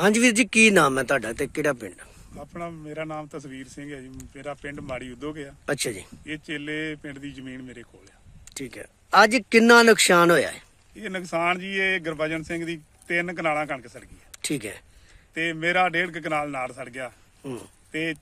ਹਾਂਜੀ ਵੀਰ ਜੀ ਕੀ ਨਾਮ ਹੈ ਤੁਹਾਡਾ ਤੇ ਕਿਹੜਾ ਪਿੰਡ? ਆਪਣਾ ਮੇਰਾ ਨਾਮ ਤਸਵੀਰ ਸਿੰਘ ਹੈ ਜੀ। ਮੇਰਾ ਪਿੰਡ ਮਾੜੀ ਉਦੋਗ ਆ ਅੱਛਾ ਜੀ। ਇਹ ਚੇਲੇ ਪਿੰਡ ਦੀ ਜ਼ਮੀਨ ਮੇਰੇ ਕੋਲ ਆ। ਠੀਕ ਹੈ। ਅੱਜ ਕਿੰਨਾ ਨੁਕਸਾਨ ਹੋਇਆ ਹੈ? ਇਹ ਨੁਕਸਾਨ ਜੀ ਇਹ ਗੁਰਬਚਨ ਸਿੰਘ ਦੀ ਤਿੰਨ ਕਨਾਲਾਂ ਕਣਕ ਸੜ ਗਈ ਹੈ। ਠੀਕ ਹੈ। ਤੇ ਮੇਰਾ ਡੇਢ ਕੁ ਕਨਾਲ ਨਾੜ ਸੜ ਗਿਆ। ਹੂੰ। ਤੇ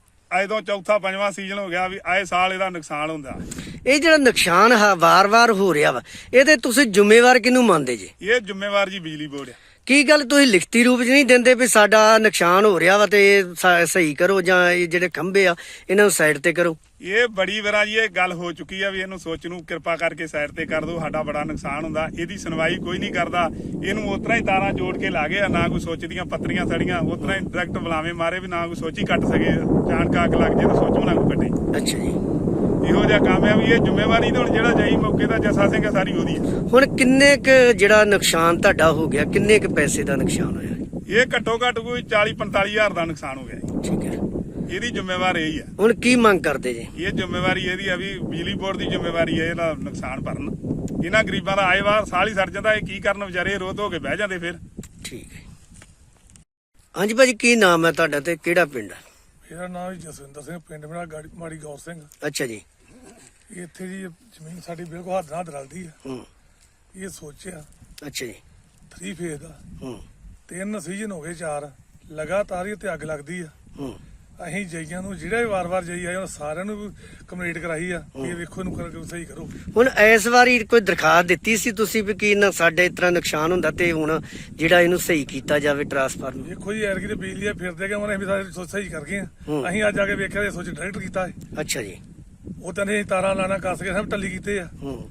ਤੋਂ ਚੌਥਾ ਪੰਜਵਾਂ ਸੀਜ਼ਨ ਹੋ ਗਿਆ ਵੀ ਆਏ ਸਾਲ ਇਹਦਾ ਨੁਕਸਾਨ ਹੁੰਦਾ। ਇਹ ਜਿਹੜਾ ਨੁਕਸਾਨ ਹੈ ਵਾਰ-ਵਾਰ ਹੋ ਰਿਹਾ ਵਾ ਇਹਦੇ ਤੁਸੀਂ ਜ਼ਿੰਮੇਵਾਰ ਕਿਹਨੂੰ ਮੰਨਦੇ ਜੀ? ਇਹ ਜ਼ਿੰਮੇਵਾਰ ਜੀ ਬਿਜਲੀ ਬੋਰਡ ਆ। ਕੀ ਗੱਲ ਤੁਸੀਂ ਲਿਖਤੀ ਰੂਪ 'ਚ ਨਹੀਂ ਦਿੰਦੇ ਵੀ ਸਾਡਾ ਨੁਕਸਾਨ ਹੋ ਰਿਹਾ ਵਾ ਤੇ ਇਹ ਸ- ਸਹੀ ਕਰੋ ਜਾਂ ਇਹ ਜਿਹੜੇ ਖੰਭੇ ਆ ਇਹਨਾਂ ਨੂੰ ਸਾਈਡ ਤੇ ਕਰੋ? ਇਹ ਬੜੀ ਵਾਰਾਂ ਜੀ ਇਹ ਗੱਲ ਹੋ ਚੁੱਕੀ ਆ ਵੀ ਇਹਨੂੰ ਸੋਚ ਨੂੰ ਕਿਰਪਾ ਕਰਕੇ ਸਾਈਡ ਤੇ ਕਰ ਦਿਓ ਸਾਡਾ ਬੜਾ ਨੁਕਸਾਨ ਹੁੰਦਾ ਇਹਦੀ ਸੁਣਵਾਈ ਕੋਈ ਨਹੀਂ ਕਰਦਾ। ਇਹਨੂੰ ਉਤਰਾ ਹੀ ਤਾਰਾਂ ਜੋੜ ਕੇ ਲਾ ਗਏ ਆ ਨਾ ਕੋਈ ਸੋਚ ਦੀਆਂ ਪੱਤਰੀਆਂ ਸੜੀਆਂ ਉਤਰਾ ਹੀ ਡਾਇਰੈਕਟ ਬੁਲਾਵੇਂ ਮਾਰੇ ਵੀ ਨਾ ਕੋਈ ਸੋਚ ਕੱਟ ਸਕੇ ਜਾਣ ਅੱਗ ਲੱਗ ਜੇ ਤਾਂ ਸੋਚ ਬਣਾ ਕੋਈ ਕੱਟੇ ਅੱਛਾ ਜੀ। ਇਹੋ ਜਿਹਾ ਕੰਮ ਵੀ ਇਹ ਜ਼ਿੰਮੇਵਾਰੀ ਤਾਂ ਹੁਣ ਜਿਹੜਾ ਜਾਈ ਮੌਕੇ ਦਾ ਜੱਸਾ ਸਿੰਘ ਸਾਰੀ ਉਹਦੀ ਹੁਣ ਕਿੰਨੇ ਕ ਜਿਹੜਾ ਨੁਕਸਾਨ ਤੁਹਾਡਾ ਹੋ ਗਿਆ? ਕਿੰਨੇ ਕ ਪੈਸੇ ਦਾ ਨੁਕਸਾਨ ਹੋਇਆ? ਇਹ ਘੱਟੋ ਘੱਟ ਕੋਈ 40 45 ਹਜ਼ਾਰ ਦਾ ਨੁਕਸਾਨ ਹੋ ਗਿਆ ਜੀ। ਠੀਕ ਹੈ। ਇਹਦੀ ਜ਼ਿੰਮੇਵਾਰ ਇਹ ਹੀ। ਆ ਹੁਣ ਕੀ ਮੰਗ ਕਰਦੇ ਜੀ? ਇਹ ਜ਼ਿੰਮੇਵਾਰੀ ਇਹਦੀ ਆ ਵੀ ਬਿਜਲੀ ਬੋਰਡ ਦੀ ਜ਼ਿੰਮੇਵਾਰੀ ਹੈ ਇਹਦਾ ਨੁਕਸਾਨ ਭਰਨ। ਇਹਨਾਂ ਗਰੀਬਾਂ ਦਾ ਆਏ ਵਾਰ ਸਾਲ ਹੀ ਸੜ ਜਾਂਦਾ ਇਹ ਕੀ ਕਰਨ ਵਿਚਾਰੇ? ਰੋਧ ਹੋ ਕੇ ਬਹਿ ਜਾਂਦੇ ਫਿਰ। ਠੀਕ ਹੈ। ਹਾਂਜੀ ਭਾਜੀ ਕੀ ਨਾਮ ਹੈ ਤੁਹਾਡਾ ਤੇ ਕਿਹੜਾ ਪਿੰਡ ਹੈ? ਮੇਰਾ ਨਾਮ ਜੀ ਜਸਵਿੰਦਰ ਸਿੰਘ ਪਿੰਡ ਮੇਰਾ ਗਾੜੀ- ਮਾੜੀ ਗੌਰ ਸਿੰਘ। ਅੱਛਾ ਜੀ। ਇੱਥੇ ਜੀ ਜ਼ਮੀਨ ਸਾਡੀ ਬਿਲਕੁਲ ਹੱਥ ਨਾਲ ਰਲਦੀ ਆ। ਹੂੰ। ਇਹ ਸੋਚਿਆ ਅੱਛਾ ਜੀ। 3 ਫੇਜ਼ ਦਾ। ਹੂੰ। ਤਿੰਨ ਸੀਜ਼ਨ ਹੋ ਗਏ ਚਾਰ ਲਗਾਤਾਰ ਹੀ ਤੇ ਅੱਗ ਲੱਗਦੀ ਆ। ਹੂੰ। ਅਸੀਂ ਜਈਆਂ ਨੂੰ ਜਿਹੜਾ ਵੀ ਵਾਰ-ਵਾਰ ਜਈ ਆਏ ਸਾਰਿਆਂ ਨੂੰ ਕੰਪਲੀਟ ਕਰਾਈ ਆ ਕਿ ਇਹ ਵੇਖੋ ਇਹਨੂੰ ਕਰਕੇ ਸਹੀ ਕਰੋ। ਹੁਣ ਇਸ ਵਾਰੀ ਕੋਈ ਦਰਖਾਸਤ ਦਿੱਤੀ ਸੀ ਤੁਸੀਂ ਵੀ ਕੀ ਨਾ ਸਾਡੇ ਇਸ ਤਰ੍ਹਾਂ ਨੁਕਸਾਨ ਹੁੰਦਾ ਤੇ ਹੁਣ ਜਿਹੜਾ ਇਹਨੂੰ ਸਹੀ ਕੀਤਾ ਜਾਵੇ ਟਰਾਂਸਫਾਰਮਰ ਵੇਖੋ ਜੀ ਐਰਕੀ ਤੇ ਬਿਜਲੀ ਆ ਫਿਰਦੇ ਗਏ ਉਹਨੇ ਵੀ ਸਾਰੇ ਸੋਚ ਸਹੀ ਕਰ ਗਏ ਆ। ਹੂੰ। ਅਸੀਂ ਅੱਜ ਆ ਕੇ ਵੇਖਿਆ ਤੇ ਸੋਚ ਡਾਇਰੈਕਟ ਕੀਤਾ ਹੈ ਅੱਛਾ ਜੀ। ਉਹ ਤਾਂ ਨਹੀਂ ਤਾਰਾਂ ਲਾਣਾ ਕੱਸ ਕੇ ਸਭ ਟੱਲੀ ਕੀਤੇ ਆ। ਹੂੰ।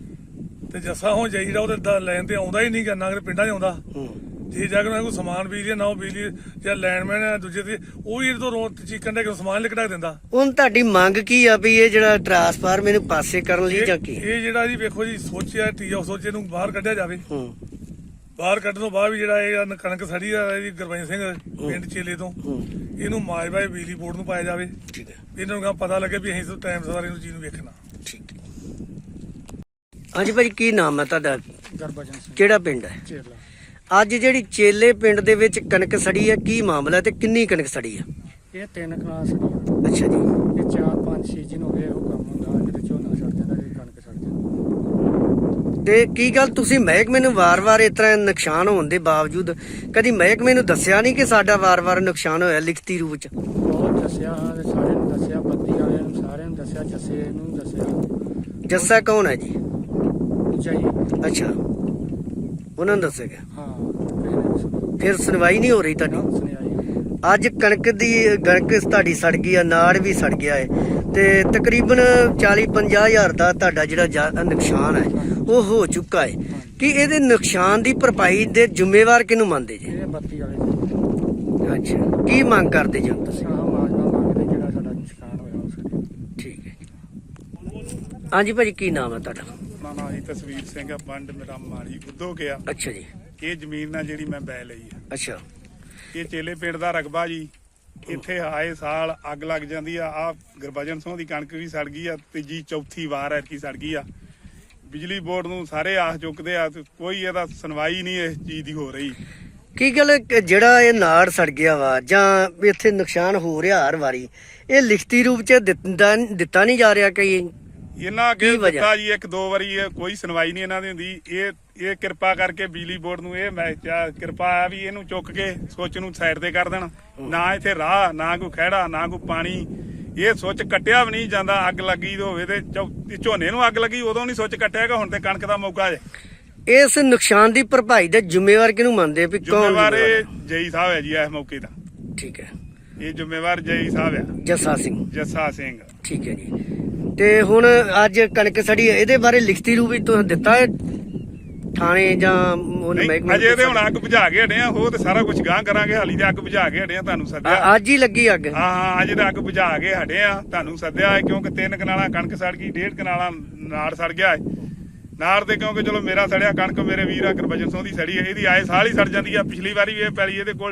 ਤੇ ਜੱਸਾ ਹੁਣ ਜਾਈ ਜਿਹੜਾ ਉਹਦੇ ਦ- ਲੈਣ ਤੇ ਆਉਂਦਾ ਹੀ ਨਹੀਂ ਗਾ ਨਾ ਕਿ ਪਿੰਡਾਂ 'ਚ ਆਉਂਦਾ। ਹੂੰ। ਜੇ ਜਾ ਕੇ ਉਹਨਾਂ ਕੋਲ ਸਮਾਨ ਬੀਜ ਲਿਆ ਨਾ ਉਹ ਬਿਜਲੀ ਜਾਂ ਲੈਂਡਮੈਨ ਆ ਦੂਜੇ ਤੇ ਉਹ ਹੀ ਇਹਦੇ ਤੋਂ ਰੋ ਚੀਕਣ ਦਾ ਕਿ ਸਮਾਨ ਲਿਕੜਾ ਦਿੰਦਾ। ਹੁਣ ਤੁਹਾਡੀ ਮੰਗ ਕੀ ਆ ਵੀ ਇਹ ਜਿਹੜਾ ਟਰਾਂਸਫਾਰਮਰ ਇਹਨੂੰ ਪਾਸੇ ਕਰਨ ਲਈ ਜਾਂ ਕੀ? ਇਹ ਜਿਹੜਾ ਜੀ ਵੇਖੋ ਜੀ ਸੋਚਿਆ ਟੀਆ ਸੋਚੇ ਨੂੰ ਬਾਹਰ ਕੱਢਿਆ ਜਾਵੇ। ਹੂੰ। ਬਾਹਰ ਕੱਢਣ ਤੋਂ ਬਾਅਦ ਵੀ ਜਿਹੜਾ ਇਹ ਕਣਕ ਸੜੀ ਆ ਇਹਦੀ ਗੁਰਬਚਨ ਸਿੰਘ ਪਿੰਡ ਚੇਲੇ ਤੋਂ ਹੂੰ। ਇਹਨੂੰ ਮਾਜਬਾਈ ਬਿਜਲੀ ਬੋਰਡ ਨੂੰ ਪਾਇਆ ਜਾਵੇ। ਠੀਕ ਹੈ। ਇਹਨਾਂ ਨੂੰ ਪਤਾ ਲੱਗੇ ਵੀ ਅਸੀਂ ਟਾਈਮ ਸਾਰੇ ਨੂੰ ਚੀਜ਼ ਨੂੰ ਵੇਖਣਾ। ਠੀਕ ਹੈ। ਹਾਂਜੀ ਭਾਜੀ ਕੀ ਨਾਮ ਹੈ ਤੁਹਾਡਾ? ਗਰਬਜਨ ਸਿੰਘ। ਕਿਹੜਾ ਪਿੰਡ ਹੈ? ਚੇਲਾ ਅੱਜ ਜਿਹੜੀ ਚੇਲੇ ਪਿੰਡ ਦੇ ਵਿੱਚ ਕਣਕ ਸੜੀ ਹੈ ਕੀ ਮਾਮਲਾ ਤੇ ਕਿੰਨੀ ਕਣਕ ਸੜੀ ਹੈ ਇਹ ਤਿੰਨ ਕਲਾਸ ਦੀ ਅੱਛਾ ਜੀ। ਇਹ ਚਾਰ ਪੰਜ ਸੀਜ਼ਨ ਹੋ ਗਏ ਉਹ ਕੰਮ ਹੁੰਦਾ ਕਿਤੇ ਝੋਨਾ ਛੱਡ ਜਾਂਦਾ ਕਿਤੇ ਕਣਕ ਛੱਡ ਜਾਂਦਾ। ਤੇ ਕੀ ਗੱਲ ਤੁਸੀਂ ਮਹਿਕਮੇ ਨੂੰ ਵਾਰ-ਵਾਰ ਇਸ ਤਰ੍ਹਾਂ ਨੁਕਸਾਨ ਹੋਣ ਦੇ ਬਾਵਜੂਦ ਕਦੀ ਮਹਿਕਮੇ ਨੂੰ ਦੱਸਿਆ ਨਹੀਂ ਕਿ ਸਾਡਾ ਵਾਰ-ਵਾਰ ਨੁਕਸਾਨ ਹੋਇਆ ਲਿਖਤੀ ਰੂਪ ਚ? ਬਹੁਤ ਦੱਸਿਆ ਤੇ ਸਾਰਿਆਂ ਨੂੰ ਦੱਸਿਆ ਬੱਤੀ ਵਾਲਿਆਂ ਨੂੰ ਸਾਰਿਆਂ ਨੂੰ ਦੱਸਿਆ ਜੱਸੇ ਨੂੰ ਦੱਸਿਆ। ਜੱਸਾ ਕੌਣ ਹੈ ਜੀ? ਉਚਾਈ ਅੱਛਾ। ਉਹਨਾਂ ਨੂੰ ਦੱਸੇਗਾ। ਹਾਂ ਫਿਰ ਸੁਣਵਾਈ ਨਹੀਂ ਹੋ ਰਹੀ ਤੁਹਾਡੀ? ਅੱਜ ਕਣਕ ਦੀ ਕਣਕ ਤੁਹਾਡੀ ਸੜ ਗਈ ਆ ਨਾੜ ਵੀ ਸੜ ਗਿਆ ਹੈ ਤੇ ਤਕਰੀਬਨ 40-50 ਹਜ਼ਾਰ ਦਾ ਤੁਹਾਡਾ ਜਿਹੜਾ ਨੁਕਸਾਨ ਹੈ ਉਹ ਹੋ ਚੁੱਕਾ ਹੈ ਕਿ ਇਹਦੇ ਨੁਕਸਾਨ ਦੀ ਭਰਪਾਈ ਦੇ ਜ਼ਿੰਮੇਵਾਰ ਕਿਹਨੂੰ ਮੰਨਦੇ ਜੀ? ਇਹ ਬੱਤੀ ਵਾਲੇ ਅੱਛਾ ਕੀ ਮੰਗ ਕਰਦੇ ਜੀ ਤੁਸੀਂ? ਸਾਹ ਮਾਜਨਾ ਮੰਗਦੇ ਜਿਹੜਾ ਸਾਡਾ ਨੁਕਸਾਨ ਹੋਇਆ ਉਸ ਠੀਕ ਹੈ। ਹਾਂਜੀ ਭਾਜੀ ਕੀ ਨਾਮ ਹੈ ਤੁਹਾਡਾ? ਨਾ ਨਾ ਜੀ ਤਸਵੀਰ ਸਿੰਘ ਆ ਪਿੰਡ ਮੇਰਾ ਮਾੜੀ ਉਦੋਂ ਗਿਆ। ਅੱਛਾ ਜੀ। ਇਹ ਜ਼ਮੀਨ ਨਾਲ ਜਿਹੜੀ ਮੈਂ ਬੈ ਲਈ ਆ। ਅੱਛਾ। ਇਹ ਚੇਲੇ ਪਿੰਡ ਦਾ ਰਕਬਾ ਜੀ। ਇੱਥੇ ਆਏ ਸਾਲ ਅੱਗ ਲੱਗ ਜਾਂਦੀ ਆ। ਆ ਗੁਰਬਚਨ ਸਿੰਘ ਦੀ ਕਣਕ ਵੀ ਸੜ ਗਈ ਆ ਤੀਜੀ ਚੌਥੀ ਵਾਰ ਐਤਕੀ ਸੜ ਗਈ ਆ। ਬਿਜਲੀ ਬੋਰਡ ਨੂੰ ਸਾਰੇ ਆਸ ਚੁੱਕਦੇ ਆ ਕੋਈ ਇਹਦਾ ਸੁਣਵਾਈ ਨਹੀਂ ਇਸ ਚੀਜ਼ ਦੀ ਹੋ ਰਹੀ। ਕੀ ਗੱਲ ਕਿ ਜਿਹੜਾ ਇਹ ਨਾੜ ਸੜ ਗਿਆ ਵਾ ਜਾਂ ਇੱਥੇ ਨੁਕਸਾਨ ਹੋ ਰਿਹਾ ਹਰ ਵਾਰੀ ਇਹ ਲਿਖਤੀ ਰੂਪ ਚ ਦਿੱਤਾ ਦਿੱਤਾ ਨਹੀਂ ਜਾ ਰਿਹਾ ਕਿ ਇਹਨਾਂ ਅੱਗੇ ਕੀ ਵਜ੍ਹਾ? ਦਿੱਤਾ ਜੀ ਇੱਕ ਦੋ ਵਾਰੀ ਇਹ ਕੋਈ ਸੁਣਵਾਈ ਨਹੀਂ ਇਹਨਾਂ ਦੀ ਹੁੰਦੀ। ਇਹ ਇਹ ਕਿਰਪਾ ਕਰਕੇ ਬਿਜਲੀ ਬੋਰਡ ਨੂੰ ਇਹ ਮੈਂ ਕਿਹਾ ਕਿਰਪਾ ਆ ਵੀ ਇਹਨੂੰ ਚੁੱਕ ਕੇ ਸੁੱਚ ਨੂੰ ਸਾਈਡ ਤੇ ਕਰ ਦੇਣ। ਨਾ ਇੱਥੇ ਰਾਹ ਨਾ ਕੋਈ ਖਹਿੜਾ ਨਾ ਕੋਈ ਪਾਣੀ। ਇਹ ਸੁੱਚ ਕੱਟਿਆ ਵੀ ਨਹੀਂ ਜਾਂਦਾ ਅੱਗ ਲੱਗੀ ਹੋਵੇ ਤੇ ਚੌ- ਤੇ ਝੋਨੇ ਨੂੰ ਅੱਗ ਲੱਗੀ ਉਦੋਂ ਨਹੀਂ ਸੁੱਚ ਕੱਟਿਆਗਾ ਹੁਣ ਤੇ ਕਣਕ ਦਾ ਮੌਕਾ ਜੇ ਇਸ ਨੁਕਸਾਨ ਦੀ ਭਰਪਾਈ ਦੇ ਜ਼ਿੰਮੇਵਾਰ ਕਿਹਨੂੰ ਮੰਨਦੇ ਵੀ ਕੌਣ ਜ਼ਿੰਮੇਵਾਰ ਇਹ ਜਈ ਸਾਹਿਬ ਹੈ ਜੀ ਇਸ ਮੌਕੇ ਦਾ? ਠੀਕ ਹੈ। ਇਹ ਜ਼ਿੰਮੇਵਾਰ ਜਈ ਸਾਹਿਬ ਆ ਜੱਸਾ ਸਿੰਘ। ਜੱਸਾ ਸਿੰਘ। ਠੀਕ ਹੈ ਜੀ। ਤੇ ਹੁਣ ਅੱਜ ਕਣਕ ਸੜੀ ਹੈ, ਇਹਦੇ ਬਾਰੇ ਲਿਖਤੀ ਰੂਪ ਵਿੱਚ ਤੁਸੀਂ ਦਿੱਤਾ ਹੈ? ਥਾਣੇ ਜਾਂ ਉਹ ਮਹਿਕਮੇ ਅਜੇ ਤੇ ਹੁਣ ਅੱਗ ਬੁਝਾ ਕੇ ਹਟੇ ਆ ਉਹ ਤੇ ਸਾਰਾ ਕੁਝ ਗਾਂ ਕਰਾਂਗੇ ਹਾਲੀ ਤੇ ਅੱਗ ਬੁਝਾ ਕੇ ਹਟੇ ਆ ਤੁਹਾਨੂੰ ਸੱਦਿਆ। ਅੱਜ ਹੀ ਲੱਗੀ ਅੱਗ? ਹਾਂ ਹਾਂ ਅੱਜ ਤਾਂ ਅੱਗ ਬੁਝਾ ਕੇ ਹਟੇ ਆ ਤੁਹਾਨੂੰ ਸੱਦਿਆ ਕਿਉਂਕਿ ਤਿੰਨ ਕਨਾਲਾਂ ਕਣਕ ਸੜ ਗਈ ਡੇਢ ਕਨਾਲਾਂ ਨਾੜ ਸੜ ਗਿਆ ਨਾੜ ਤੇ ਕਿਉਂਕਿ ਚਲੋ ਮੇਰਾ ਸੜਿਆ ਕਣਕ ਮੇਰੇ ਵੀਰ ਆ ਗੁਰਬਚਨ ਸਿੰਘ ਦੀ ਸੜੀ ਹੈ ਇਹਦੀ ਆਏ ਸਾਲ ਹੀ ਸੜ ਜਾਂਦੀ ਆ ਪਿਛਲੀ ਵਾਰੀ ਵੀ ਇਹ ਪੈਲੀ ਇਹਦੇ ਕੋਲ